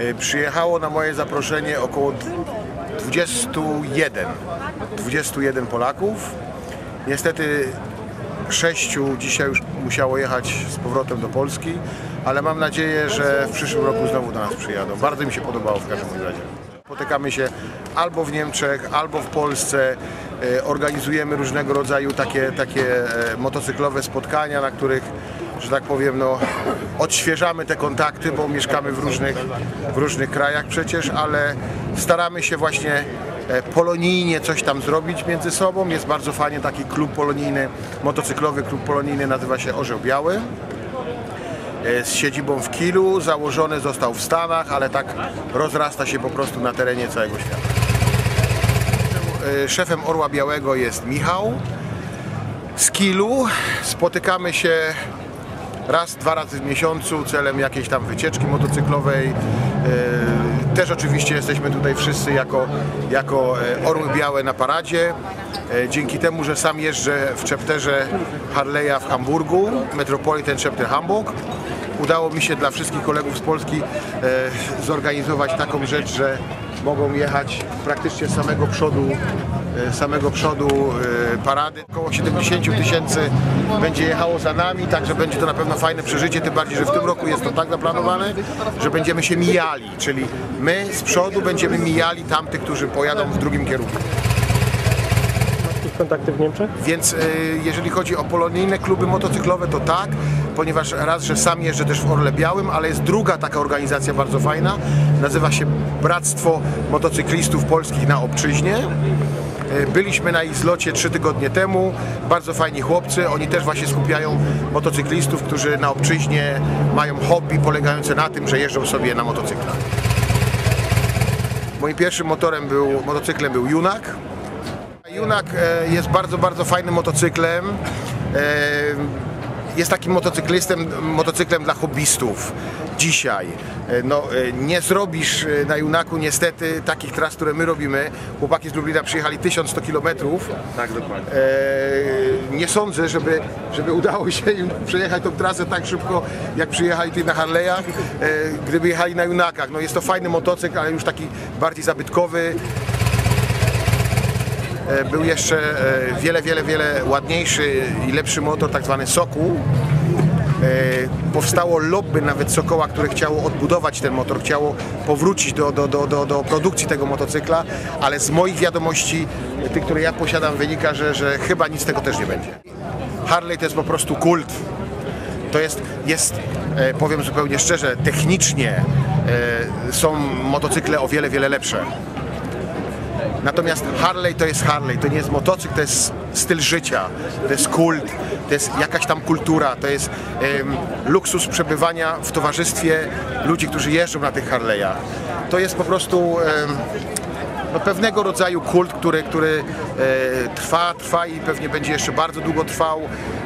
Y, Przyjechało na moje zaproszenie około 21, 21 Polaków. Niestety sześciu dzisiaj już musiało jechać z powrotem do Polski, ale mam nadzieję, że w przyszłym roku znowu do nas przyjadą. Bardzo mi się podobało w każdym razie. Spotykamy się albo w Niemczech, albo w Polsce. E, Organizujemy różnego rodzaju takie, takie e, motocyklowe spotkania, na których, że tak powiem, no, odświeżamy te kontakty, bo mieszkamy w różnych, w różnych krajach przecież, ale staramy się właśnie e, polonijnie coś tam zrobić między sobą. Jest bardzo fajnie taki klub polonijny, motocyklowy klub polonijny, nazywa się Orzeł Biały z siedzibą w Kilu, założony został w Stanach, ale tak rozrasta się po prostu na terenie całego świata. E, Szefem Orła Białego jest Michał z Kilu. Spotykamy się raz, dwa razy w miesiącu celem jakiejś tam wycieczki motocyklowej. E, Też oczywiście jesteśmy tutaj wszyscy jako, jako e, Orły Białe na paradzie. E, Dzięki temu, że sam jeżdżę w chapterze Harley'a w Hamburgu, Metropolitan Chapter Hamburg, udało mi się dla wszystkich kolegów z Polski e, zorganizować taką rzecz, że mogą jechać praktycznie z samego przodu, e, samego przodu e, parady. Około 70 tysięcy będzie jechało za nami, także będzie to na pewno fajne przeżycie, tym bardziej, że w tym roku jest to tak zaplanowane, że będziemy się mijali, czyli my z przodu będziemy mijali tamtych, którzy pojadą w drugim kierunku. Kontakty w Niemczech? Więc jeżeli chodzi o polonijne kluby motocyklowe, to tak, ponieważ raz, że sam jeżdżę też w Orle Białym, ale jest druga taka organizacja bardzo fajna, nazywa się Bractwo Motocyklistów Polskich na Obczyźnie. Y, Byliśmy na ich zlocie trzy tygodnie temu, bardzo fajni chłopcy, oni też właśnie skupiają motocyklistów, którzy na obczyźnie mają hobby polegające na tym, że jeżdżą sobie na motocyklach. Moim pierwszym motorem był, motocyklem był Junak, Junak e, jest bardzo, bardzo fajnym motocyklem. Jest takim motocyklistem, motocyklem dla hobbystów. Dzisiaj E, no, e, nie zrobisz e, na Junaku niestety takich tras, które my robimy. Chłopaki z Lublina przyjechali 1100 km. Tak, dokładnie. E, nie sądzę, żeby, żeby udało się im przejechać tą trasę tak szybko, jak przyjechali tutaj na Harley'ach, e, gdyby jechali na Junakach. No, jest to fajny motocykl, ale już taki bardziej zabytkowy. E, Był jeszcze e, wiele, wiele, wiele ładniejszy i lepszy motor, tak zwany Sokół. E, Powstało lobby nawet Sokoła, które chciało odbudować ten motor, chciało powrócić do, do, do, do, do produkcji tego motocykla, ale z moich wiadomości, tych, które ja posiadam, wynika, że, że chyba nic z tego też nie będzie. Harley to jest po prostu kult. To jest, jest powiem zupełnie szczerze, technicznie są motocykle o wiele, wiele lepsze. Natomiast Harley to jest Harley, to nie jest motocykl, to jest styl życia, to jest kult, to jest jakaś tam kultura, to jest em, luksus przebywania w towarzystwie ludzi, którzy jeżdżą na tych Harley'ach. To jest po prostu em, no, pewnego rodzaju kult, który, który e, trwa, trwa i pewnie będzie jeszcze bardzo długo trwał.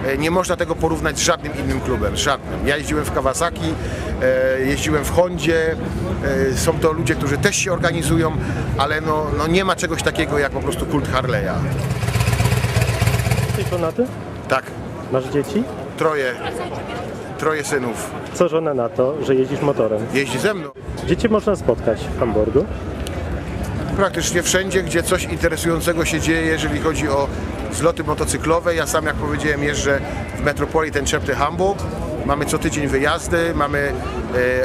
E, nie można tego porównać z żadnym innym klubem, z żadnym. Ja jeździłem w Kawasaki, e, jeździłem w Hondzie, e, są to ludzie, którzy też się organizują, ale no, no nie ma czegoś takiego jak po prostu kult Harley'a. Jesteś żonaty? Tak, Masz dzieci? troje, troje synów. Co żona na to, że jeździsz motorem? Jeździ ze mną. Gdzie cię można spotkać w Hamburgu? Praktycznie wszędzie, gdzie coś interesującego się dzieje, jeżeli chodzi o zloty motocyklowe. Ja sam, jak powiedziałem, jeżdżę w Metropolitan Chapter Hamburg. Mamy co tydzień wyjazdy, mamy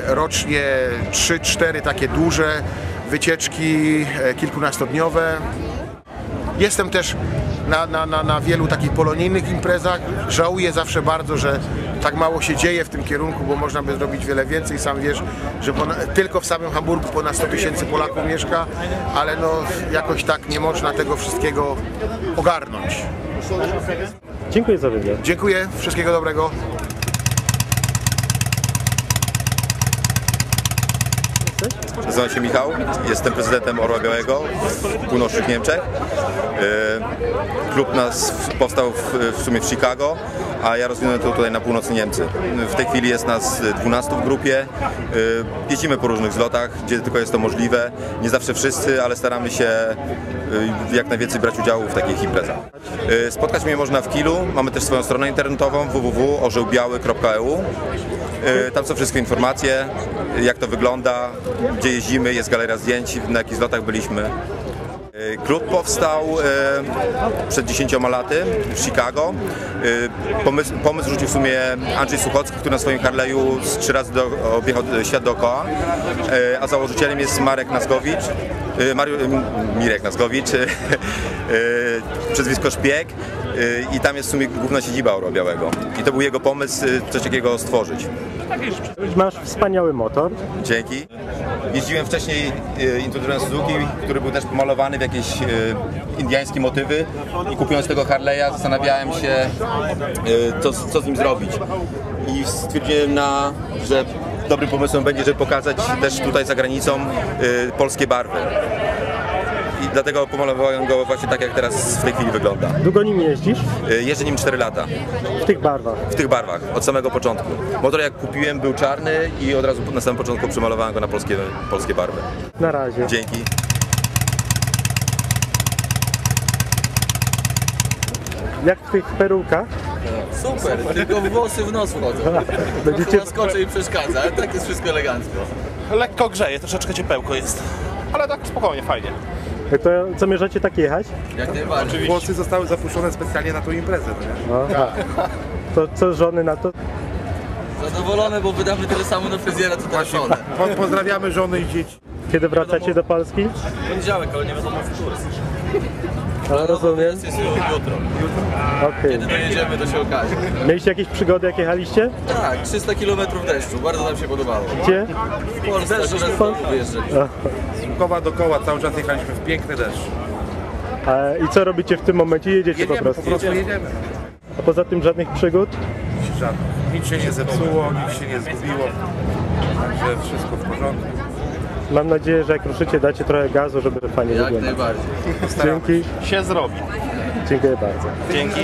e, rocznie 3-4 takie duże wycieczki e, kilkunastodniowe. Jestem też na, na, na, na wielu takich polonijnych imprezach. Żałuję zawsze bardzo, że tak mało się dzieje w tym kierunku, bo można by zrobić wiele więcej. Sam wiesz, że tylko w samym Hamburgu ponad 100 tysięcy Polaków mieszka, ale no jakoś tak nie można tego wszystkiego ogarnąć. Dziękuję za wywiad. Dziękuję, wszystkiego dobrego. Nazywam się Michał, jestem prezydentem Orła Białego w północnych Niemczech. E, Klub nas powstał w, w sumie w Chicago. a ja rozwinąłem to tutaj na północy Niemcy. W tej chwili jest nas 12 w grupie. Y, Jeździmy po różnych zlotach, gdzie tylko jest to możliwe. Nie zawsze wszyscy, ale staramy się y, jak najwięcej brać udziału w takich imprezach. Spotkać mnie można w Kilu. Mamy też swoją stronę internetową www.orzełbiały.eu. Y, Tam są wszystkie informacje, jak to wygląda, gdzie jeździmy, jest galeria zdjęć, na jakich zlotach byliśmy. Y, Klub powstał y, przed 10 laty w Chicago. Pomysł, pomysł rzucił w sumie Andrzej Suchocki, który na swoim Harley'u trzy razy do, objechał świat dookoła, a założycielem jest Marek Nazgowicz. Mariu, y, Mirek Nazgowicz, przezwisko Szpieg i tam jest w sumie główna siedziba Orła Białego. I to był jego pomysł, y, coś takiego stworzyć. Masz wspaniały motor. Dzięki. Jeździłem wcześniej e, introdukując Suzuki, który był też pomalowany w jakieś indiańskie motywy i kupując tego Harley'a zastanawiałem się, co, co z nim zrobić. I stwierdziłem, na, że dobrym pomysłem będzie, żeby pokazać też tutaj za granicą polskie barwy. I dlatego pomalowałem go właśnie tak, jak teraz w tej chwili wygląda. Długo nim jeździsz? E, Jeżdżę nim 4 lata W tych barwach. w tych barwach, od samego początku. Motor jak kupiłem był czarny i od razu na samym początku przemalowałem go na polskie, polskie barwy. Na razie. Dzięki. Jak w tych perukach? Super, tylko włosy w nos wchodzą. Będziecie... Trochę skoczy i przeszkadza, ale tak jest wszystko elegancko. Lekko grzeje, troszeczkę ciepełko jest. Ale tak spokojnie, fajnie. To zamierzacie tak jechać? Jak najbardziej. Włosy zostały zapuszczone specjalnie na tą imprezę, no nie? Aha. To co żony na to? Zadowolony, bo wydamy tyle samo na fryzjera, co teraz żonę. Po, pozdrawiamy żony i dzieci. Kiedy wracacie do Polski? Poniedziałek, ale nie wiadomo w kurs. No, rozumiem. Jest jutro. Okej. Kiedy dojedziemy, to się okaże. Mieliście jakieś przygody, jak jechaliście? Tak, 300 km deszczu, bardzo nam się podobało. Gdzie? W Polsce akurat znowu wyjeżdżaliśmy. Koła do koła cały czas jechaliśmy w piękny deszcz. A, I co robicie w tym momencie? Jedziecie po Jedziemy, prostu. po prostu jedziemy. A poza tym żadnych przygód? Żadnych. Nic się nie zepsuło, nic się nie zgubiło. Także wszystko w porządku. Mam nadzieję, że jak ruszycie, dacie trochę gazu, żeby fajnie Jak wyglądać. najbardziej. Dzięki. Się zrobi. Dziękuję bardzo. Dzięki.